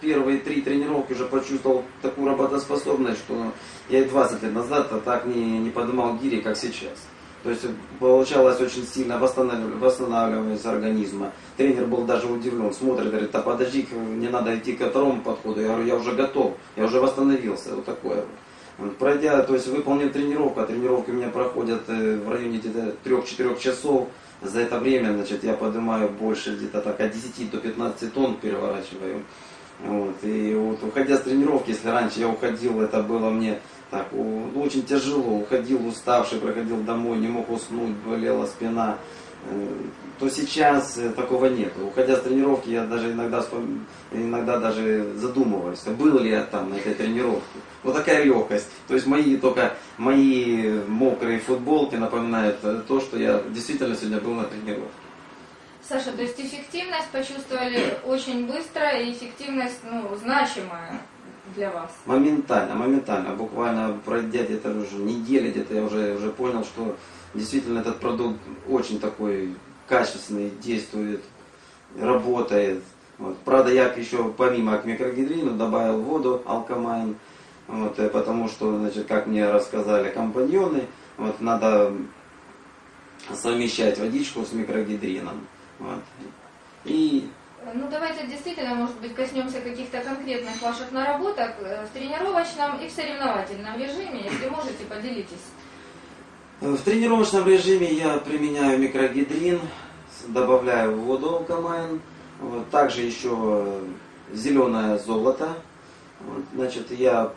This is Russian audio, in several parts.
первые три тренировки уже почувствовал такую работоспособность, что я и 20 лет назад а так не, не поднимал гири, как сейчас. То есть получалось очень сильно восстанавливать, восстанавливание организма. Тренер был даже удивлен, смотрит, говорит, а подожди, не надо идти ко второму подходу. Я говорю, я уже готов, я уже восстановился. Вот такое. Пройдя, то есть выполнил тренировку, а тренировки у меня проходят э, в районе где-то 3-4 часов. За это время, значит, я поднимаю больше где-то так от 10 до 15 тонн переворачиваю. Вот, и вот уходя с тренировки, если раньше я уходил, это было мне так, ну, очень тяжело, уходил уставший, проходил домой, не мог уснуть, болела спина, э, то сейчас э, такого нет. Уходя с тренировки, я даже иногда, иногда даже задумываюсь, а был ли я там на этой тренировке. Вот такая легкость. То есть мои только мои мокрые футболки напоминают то, что я действительно сегодня был на тренировке. Саша, то есть эффективность почувствовали очень быстро и эффективность ну, значимая для вас? Моментально, моментально. Буквально пройдя где-то уже недели, где-то я уже, уже понял, что действительно этот продукт очень такой качественный, действует, работает. Вот. Правда, я еще помимо к микрогидрину добавил воду, алкомайн, вот, э, потому что, значит, как мне рассказали компаньоны, вот, надо совмещать водичку с микрогидрином. Вот. И ну давайте действительно, может быть, коснемся каких-то конкретных ваших наработок э, в тренировочном и в соревновательном режиме. Если можете, поделитесь. В тренировочном режиме я применяю микрогидрин, добавляю в воду алкомайн, вот, также еще зеленое золото. Вот, значит, я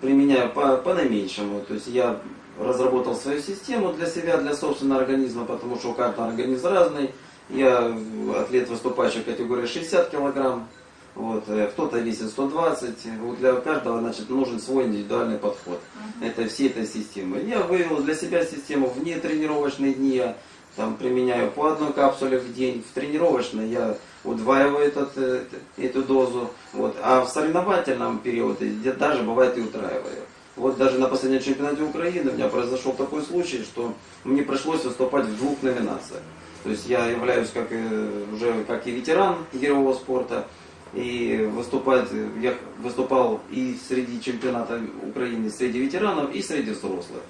применяю по, по наименьшему, то есть я разработал свою систему для себя, для собственного организма, потому что у каждого организм разный. Я атлет, выступающий в категории 60 килограмм. Вот, кто-то весит 120. Вот для каждого значит, нужен свой индивидуальный подход. Uh-huh. Это всей этой системы. Я вывел для себя систему вне тренировочные дни. Я там применяю по одной капсуле в день. В тренировочной я удваиваю этот, э, эту дозу. Вот. А в соревновательном периоде я даже бывает и утраиваю. Вот даже на последнем чемпионате Украины у меня произошел такой случай, что мне пришлось выступать в двух номинациях. То есть я являюсь как и, уже как и ветеран гирового спорта, и выступать, я выступал и среди чемпионата Украины, среди ветеранов, и среди взрослых.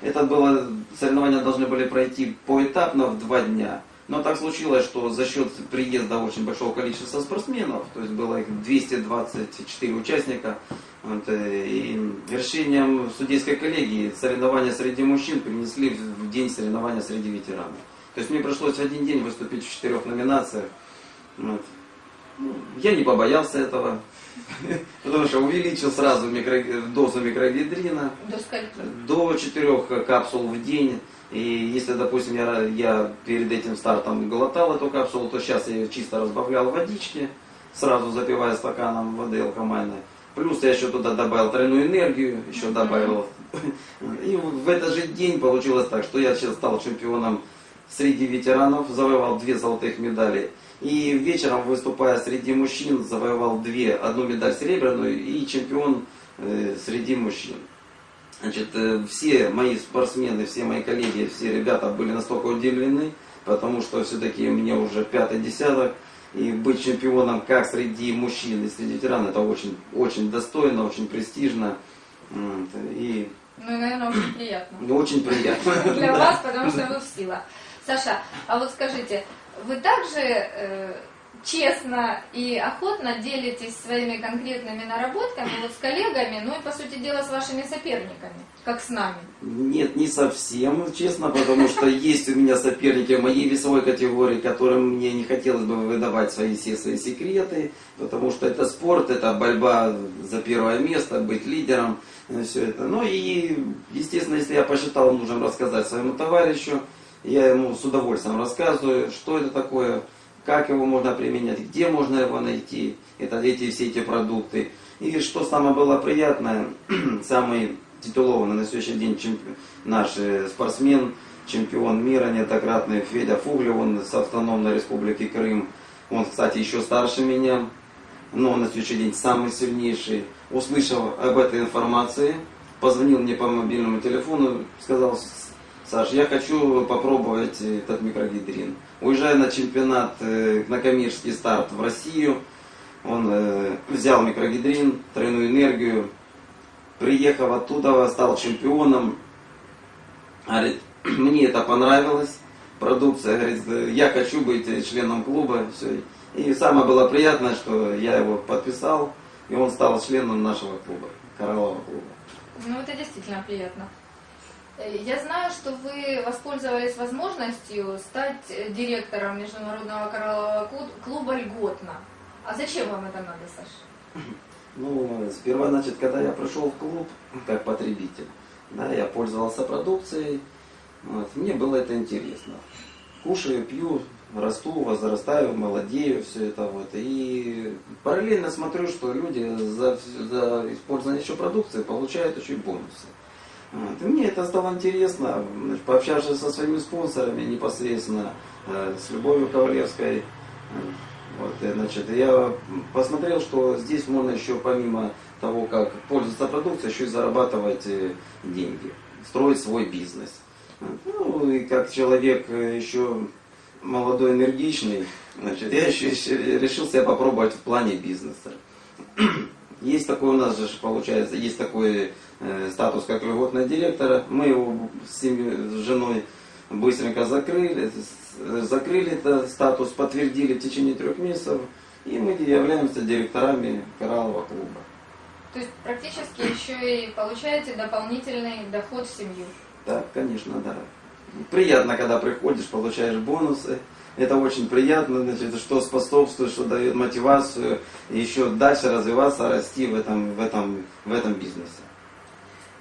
Это было, соревнования должны были пройти поэтапно в два дня. Но так случилось, что за счет приезда очень большого количества спортсменов, то есть было их 224 участника, вот, э, и решением судейской коллегии соревнования среди мужчин принесли в день соревнования среди ветеранов. То есть мне пришлось в один день выступить в четырех номинациях. Вот. Ну, я не побоялся этого, потому что увеличил сразу микро, дозу микрогидрина до, скольки? до 4 капсул в день. И если, допустим, я, я перед этим стартом глотал эту капсулу, то сейчас я ее чисто разбавлял водички, сразу запивая стаканом воды алкомайной. Плюс я еще туда добавил тройную энергию, еще добавил. И в этот же день получилось так, что я сейчас стал чемпионом среди ветеранов, завоевал две золотых медали. И вечером, выступая среди мужчин, завоевал две, одну медаль серебряную и чемпион э, среди мужчин. Значит, э, все мои спортсмены, все мои коллеги, все ребята были настолько удивлены, потому что все-таки мне уже пятый десяток, и быть чемпионом как среди мужчин и среди ветеранов, это очень, очень достойно, очень престижно. И ну, наверное, очень приятно. Ну, очень приятно. Для вас, потому что вы в силах. Саша, а вот скажите, вы также э, честно и охотно делитесь своими конкретными наработками вот с коллегами, ну и, по сути дела, с вашими соперниками, как с нами? Нет, не совсем честно, потому что есть у меня соперники в моей весовой категории, которым мне не хотелось бы выдавать свои все свои секреты, потому что это спорт, это борьба за первое место, быть лидером, э, все это. Ну и, естественно, если я посчитал нужным рассказать своему товарищу, я ему с удовольствием рассказываю, что это такое, как его можно применять, где можно его найти, это эти все эти продукты. И что самое было приятное, самый титулованный на следующий день чемпион, наш э, спортсмен, чемпион мира неоднократный Федя Фуглев, он с автономной республики Крым. Он, кстати, еще старше меня, но на следующий день самый сильнейший. Услышав об этой информации, позвонил мне по мобильному телефону, сказал, Саш, я хочу попробовать этот микрогидрин. Уезжаю на чемпионат, э, на коммерческий старт в Россию. Он э, взял микрогидрин, тройную энергию, приехав оттуда, стал чемпионом. Говорит, мне это понравилось, продукция, говорит, я хочу быть членом клуба. Все. И самое было приятное, что я его подписал, и он стал членом нашего клуба, Кораллового клуба. Ну, это действительно приятно. Э, Я знаю, что вы воспользовались возможностью стать э, директором Международного кораллового клу- клуба льготно. А зачем вам это надо, Саша? Ну, сперва, значит, когда я пришел в клуб как потребитель, да, я пользовался продукцией, вот, мне было это интересно. Кушаю, пью, расту, возрастаю, молодею, все это вот. И параллельно смотрю, что люди за, за использование еще продукции получают еще и бонусы. Вот. И мне это стало интересно, пообщавшись со своими спонсорами непосредственно, э, с Любовью Ковалевской, вот, и, значит, я посмотрел, что здесь можно еще помимо того, как пользоваться продукцией, еще и зарабатывать э, деньги, строить свой бизнес. Ну и как человек э, еще молодой, энергичный, значит, я еще, еще решил себя попробовать в плане бизнеса. Есть такой у нас же, получается, есть такой э, статус, как льготного директора. Мы его с, семьей, с женой быстренько закрыли, с- закрыли этот статус, подтвердили в течение трех месяцев, и мы являемся директорами Кораллового клуба. То есть практически еще и получаете дополнительный доход в семью. Да, конечно, да. Приятно, когда приходишь, получаешь бонусы. Это очень приятно, значит, что способствует, что дает мотивацию еще дальше развиваться, расти в этом, в этом, в этом бизнесе.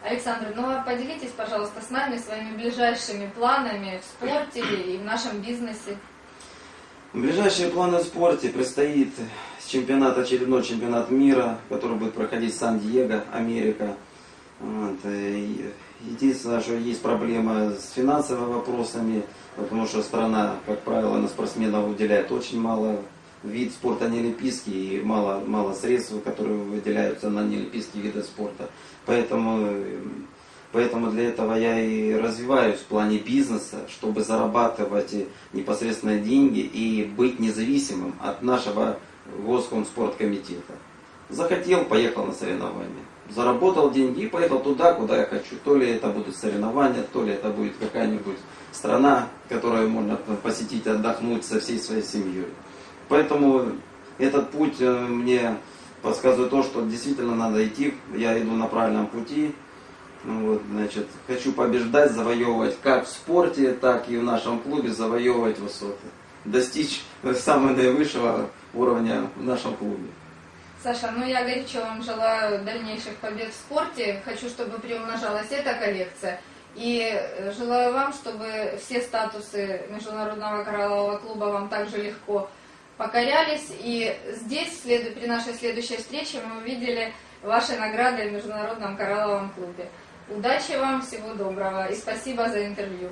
Александр, ну а поделитесь, пожалуйста, с нами своими ближайшими планами в спорте и в нашем бизнесе. Ближайшие планы в спорте предстоит чемпионат, очередной чемпионат мира, который будет проходить в Сан-Диего, Америка. Вот, и Единственное, что есть проблема с финансовыми вопросами, потому что страна, как правило, на спортсменов уделяет очень мало. Вид спорта не олимпийский и мало, мало средств, которые выделяются на неолимпийские виды спорта. Поэтому, поэтому для этого я и развиваюсь в плане бизнеса, чтобы зарабатывать непосредственно деньги и быть независимым от нашего Госкомспорткомитета. Захотел, поехал на соревнования. Заработал деньги и поехал туда, куда я хочу. То ли это будут соревнования, то ли это будет какая-нибудь страна, которую можно посетить, отдохнуть со всей своей семьей. Поэтому этот путь э, мне подсказывает то, что действительно надо идти. Я иду на правильном пути. Ну Вот, значит, хочу побеждать, завоевывать как в спорте, так и в нашем клубе, завоевывать высоты. Достичь самого наивысшего уровня в нашем клубе. Саша, ну я горячо вам желаю дальнейших побед в спорте. Хочу, чтобы приумножалась эта коллекция. И э, желаю вам, чтобы все статусы Международного кораллового клуба вам также легко покорялись. И здесь, при нашей следующей встрече, мы увидели ваши награды в Международном коралловом клубе. Удачи вам, всего доброго и спасибо за интервью.